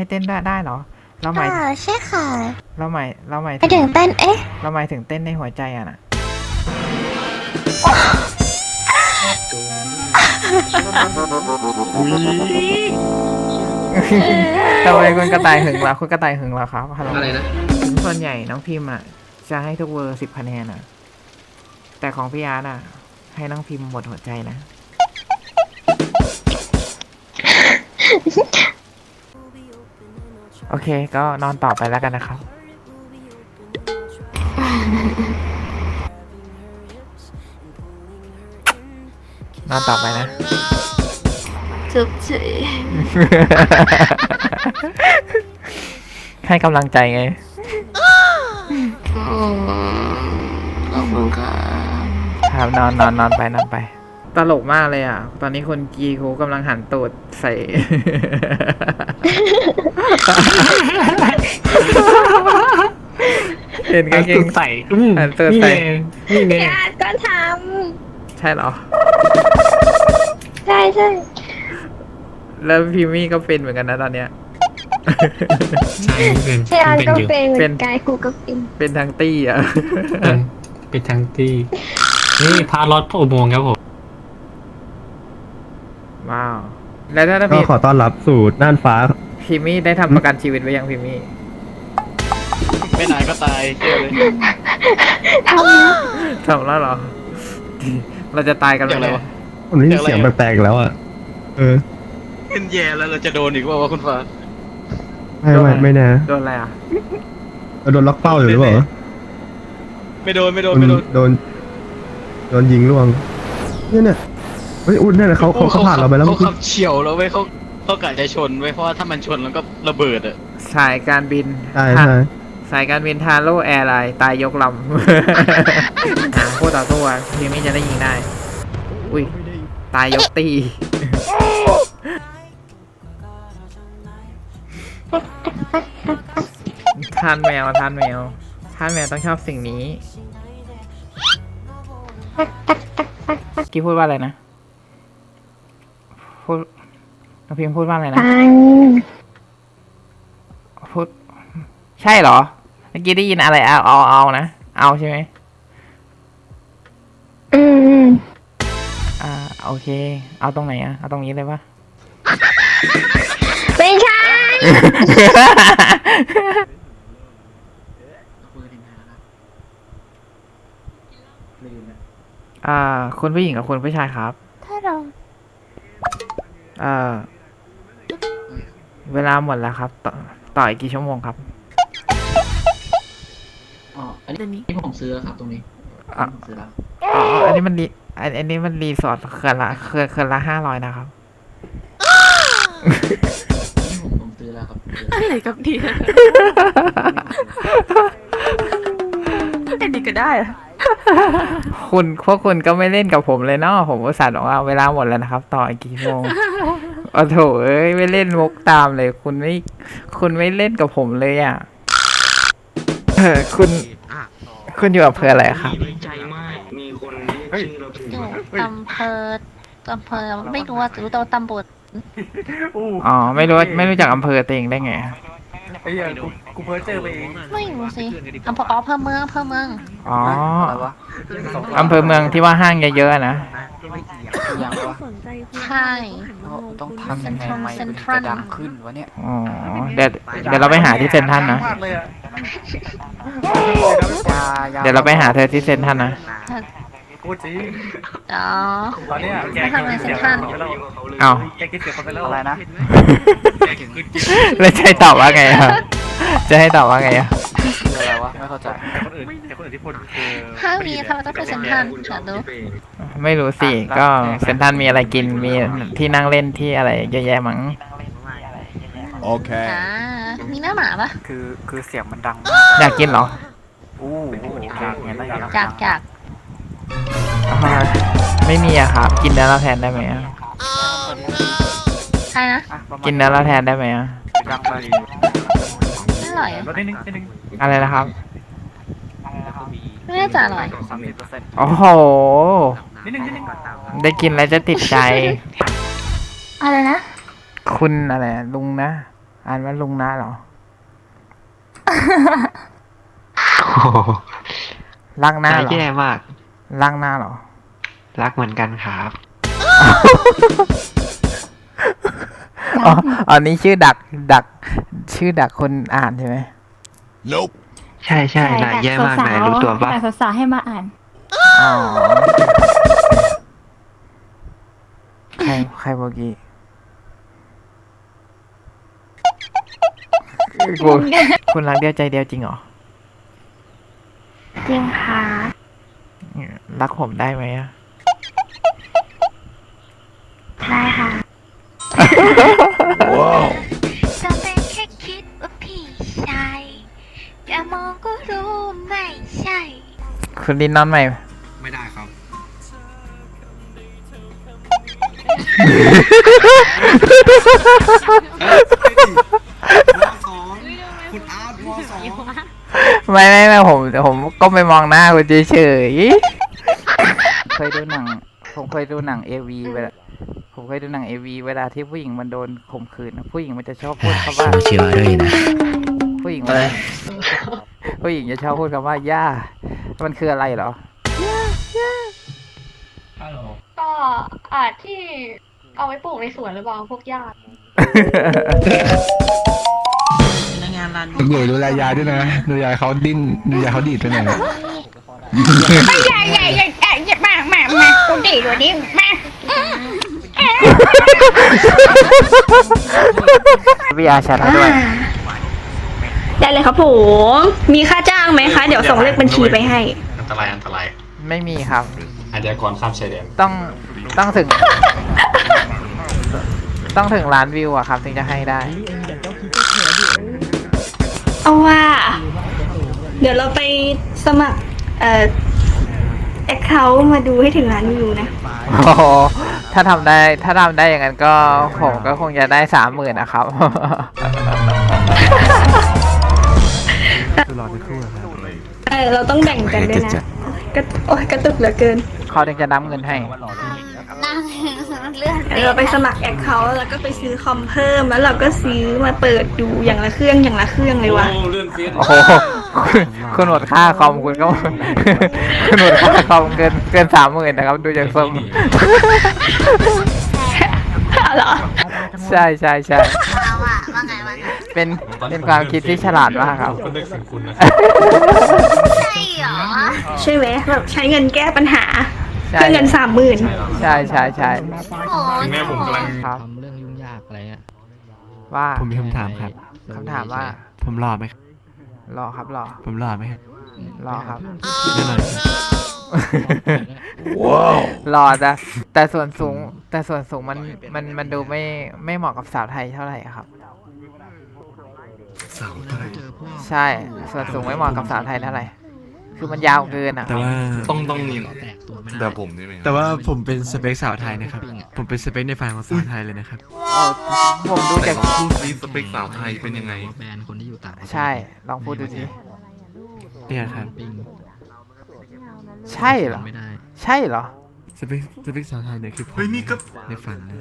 ให้เต้นได้ได้เหรอ เราหมายค่ะใช่ค่ะเราหมายเราหมายไปถึงเต้นเอ๊ะเราหมายถึงเต้นในหัวใจอะนะทำไมคุณกระต่ายหึงเราคุณกระต่ายหึงเราครับฮัลโหล อะไรนะ ส่วนใหญ่น้องพิมพ์อะ จะให้ทุกเวอร์สิบคะแนนอะ แต่ของพี่อาร์ตอะ ให้น้องพิมพ์หมดหัวใจนะ โอเค ก็นอนต่อไปแล้วกันนะครับ นอนต่อไปนะ จุบจีให้กำลังใจไงขอบคุณค่ะครับนอนนอนนอนไปนอนไป ตลกมากเลยอะ ตอนนี้คนกีคูกำลังหันตูดใส่ เห็นกางเกง ใส่อันเตอร์ใส่นี่ไงญาติก็ทใช่เหรอำใช่ใช่แล้วพิมมี่ก็เป็นเหมือนกันนะตอนเนี้ย ใช่เป็นพี่อาร์ตเป็นก็อยู่เป็นเหมืเป็อน นกันครูก็เป็นเป็นทั้งตี้อะ เป็นเป็นทั้งที่นี่พาลอดอุโมงค์ครับผม ว้าว แล้วถ้าก็พี่ขอต้อนรับสู่น่านฟ้า พิมมี่ได้ทำประกันชีวิตไว้ยังพิมมี่ไม่นานก็ตายเชื่อเลยทำแล้วทำแล้วเหรอ เราจะตายกันไหมอย่างไรเนี่วะยผมได้ยินเสียงแปลกๆแล้วอะ เออ ขึ้นแย่แล้วเราจะโดนอีกว่าว่าคุณฟ้าไม่ไม่ไม่แน่โดนอะไรอะเราโดนล็อกเป้าอยู่หรือเปล่าไม่โดนไม่โดนโดนไม่โดนโดนโดนยิงล่วงเนี่ยเนี่ยเฮ้ยอุ้ยนั่นน่ะเขาเขาเขาผ่านเราไปแล้วเขาเมื่อกี้ขับเฉียวแล้วเว้ยเขา เขากะจะชนไว้ยเพราะว่าถ้ามันชนแล้วก็ระเบิดอะสายการบินใช่ใช่สายการบินทาโร่แอร์ไลน์ตายยกลำโคตรต่อตัวพิมมี่จะได้ยิงได้ อุ้ย ตายยกตี ทานแมวทานแมวทานแมวต้องชอบสิ่งนี้กี้พูดว่าอะไรนะ พูด น้องพิมพ์พูดว่าอะไรนะปังพูด ใช่เหรอ เมื่อกี้ได้ยินอะไรเอาเอาเอานะ เอาใช่ไหม อืมอืมอ่า โอเค เอาตรงไหนอะเอาตรงนี้เลยปะ ไม่ใช่ อ่า คุณผู้หญิงกับคุณผู้ชายครับ ถ้าเราเอ่อ เวลาหมดแล้วครับ ต่อต่ออีกกี่ชั่วโมงครับอ๋ออันนี้ที่ผมซื้อแล้วครับตรงนี้อะผมซื้อแล้วอ๋ออันนี้มันรีอันอันนี้มันรีสอร์ทเขื่อนละเขื่อนเขื่อนละห้าร้อยนะครับนี่ผมผมซื้อแล้วครับผมซื้อแล้วอะไรกับเนี่ยอันนี้ก็ได้เหรอคุณพวกคุณก็ไม่เล่นกับผมเลยเนาะผมอุตส่าห์บอกว่าเวลาหมดแล้วนะครับ ต่ออีกกี่ชั่วโมงโอ้โถเอ้ยไม่เล่นมุกตามเลย คุณไม่คุณไม่เล่นกับผมเลยอะเออคุณคุณอยู่อำเภออะไรครับอยู่อำเภออำเภอไม่รู้ว่ารู้แต่ว่าตำบลอ๋อ ไม่รู้ว่าไม่รู้จักอำเภอตัวเองได้ไง ไอ้เหี้ยกูกูเพ้อเจอไปเองไม่รู้สิอำเภออ๋ออำเภอเมืองอำเภอเมืองอ๋อ อำเภอเมืองที่ว่าห้างเยอะๆนะ ใช่ต้องทำยังไงไม่เซ็นมันทรัจะลดังขึ้นวะเนี่ยอ๋อเดี๋ยวเดี๋ยวเราไปหาที่เซ็นทรัลนะเดี๋ยวเราไปหาเธอที่เซ็นทรัลนะ พูดจริงอ๋อ ตอนเนี้ยแกไม่ทำอะไรเซ็นทรัลเอาแกกินเสียคนไปแล้วอะไรนะ แล้วจะให้ตอบว่าไงอะจะให้ตอบว่าไงอะคืออะ ไรวะไม่เข้าใจแต่คนอื่นแต่คนอื่นที่พูดคือถ้ามีค่ะเราต้องไปเซ็นทรัลอยากรู้ไม่รู้สิ ก็เซ็นทรัลมีอะไรกิน มีที่นั่งเล่นที่อะไรเยอะแยะมั้งอ่ามีหน้าหมาปะคือคือเสียงมันดัง อยากกินเหรออู้อยากเห็นแล้วอยากจากจากอ่าไม่มีอะครับ กินเนื้อเราแทนได้ไหมอะใครนะอะประมาณกินเนื้อเราแทนได้ไหมอะดังไป ไม่อร่อยอะรถนิดนึงนิดนึงอะไรนะครับ ไม่น่าจะอร่อยสามสิบเปอร์เซ็นต์โอ้โห นิดนึงนิดนึงได้กินแล้วจะติดใจ อะไรนะ คุณอะไรลุงนะ อ่านว่าลุงนะเหรอ รักหน้าใจเหรอแย่มาก รักหน้าเหรอ รักเหมือนกันครับอ๋ออันนี้ชื่อดักดัก ชื่อดักคนอ่านใช่ไหมใช่ใช่นายแย่มากนายรู้ตัวปะแต่สาวๆให้มาอ่าน อ๋อ ใครใครเมื่อกี้คุณคุณรักเดียวใจเดียวจริงเหรอ จริงค่ะ รักผมได้ไหมอะได้ค่ะจ คุณลินนอนใหม่ ไม่ได้ครับคุณอาร์ตวอสองไม่ไม่ไม่ผมผมก็ไม่มองหน้าคุณเฉยๆ เคยดูหนัง ผมเคยดูหนังเอวีเวลาผมเคยดูหนังเอวีเวลาที่ผู้หญิงมันโดนข่มขืนอะผู้หญิงมันจะชอบพูดคำว่าผู้หญิงมันผู้หญิงจะชอบพูดคำว่าย่า มันคืออะไรเหรอก็อาจที่เอาไว้ปลูกในสวนหรือเปล่าพวกหญ้าพนักงานร้านหนูดูแลยายด้วยนะดูยายเขาดิ้นดูยายเขาดีดไปหน่อยใหญ่ใหญ่ใหญ่ใหญ่ใหญ่มากมากมากกูดีกว่านี้มากวิอาชาด้วย ได้เลยครับผม มีค่าจ้างไหมคะ เดี๋ยวส่งเลขบัญชีไปให้ อันตรายอันตรายไม่มีครับ อาชญากรข้ามชายแดนต้องต้องถึง ต้องถึงล้านวิวอะครับ ถึงจะให้ได้ เอาว่า เดี๋ยวเราไปสมัคร เอ่อแอคเคาท์มาดูให้ถึงล้านวิวนะ โอ้โหถ้าทำได้ถ้าทำได้อย่างนั้นก็ผมก็คงจะได้สามหมื่นนะครับ รอไปครู่ครับเออเราต้องแบ่งกันด้วยนะกระโอ้ยกระตุกเหลือเกิน เขาถึงจะนับเงินให้ นั่งเลื่อนเดี๋ยวเราไปสมัครแอคเคาท์แล้วก็ไปซื้อคอมเพิ่มแล้วเราก็ซื้อมาเปิดดูอย่างละเครื่องอย่างละเครื่องเลยวะเลื่อนเฟียสโอ้โหคุณคุณหมดค่าคอมคุณก็ คุณหมดค่าคอมเกินเกินสามหมื่นนะครับ ดูจากทรงเหรอ ใช่ใช่ใช่ เป็นเป็นความคิดที่ฉลาดมากครับ ก็นึกถึงคุณนะใช่เหรอใช่ไหมแบบใช้เงินแก้ปัญหาใช่ เพื่อเงินสามหมื่นใช่ใช่ใช่โอ้ถึงแม่ผมกำลัง ครับ ทำเรื่องยุ่งยากอะไรเงี้ยว่า ผมมีคำถามครับ คำถามว่า ผมรอไหมครับ รอครับรอ ผมรอไหมครับ รอครับ แน่นอนรอแต่แต่ส่วนสูงแต่ส่วนสูงมันมันมันดูไม่ไม่เหมาะกับสาวไทยเท่าไหร่ครับ สาวไทย ใช่ส่วนสูงไม่เหมาะกับสาวไทยเท่าไหร่คือมันยาวเกินอะ แต่ว่าต้องต้องมีแต่ผมแต่ว่าผมเป็นสเปคสาวไทยนะครับ ผมเป็นสเปคในฝันของสาวไทยเลยนะครับ ผมดูจากซีสเปคสาวไทยเป็นยังไง แบรนด์คนที่อยู่ต่างประเทศใช่ ลองพูดดูสิเนี่ยครับ ปิ้งใช่เหรอ ไม่ได้ ใช่เหรอ สเปคสเปคสาวไทยเนี่ยคือผมเฮ้ยนี่ก็ ในฝันเลย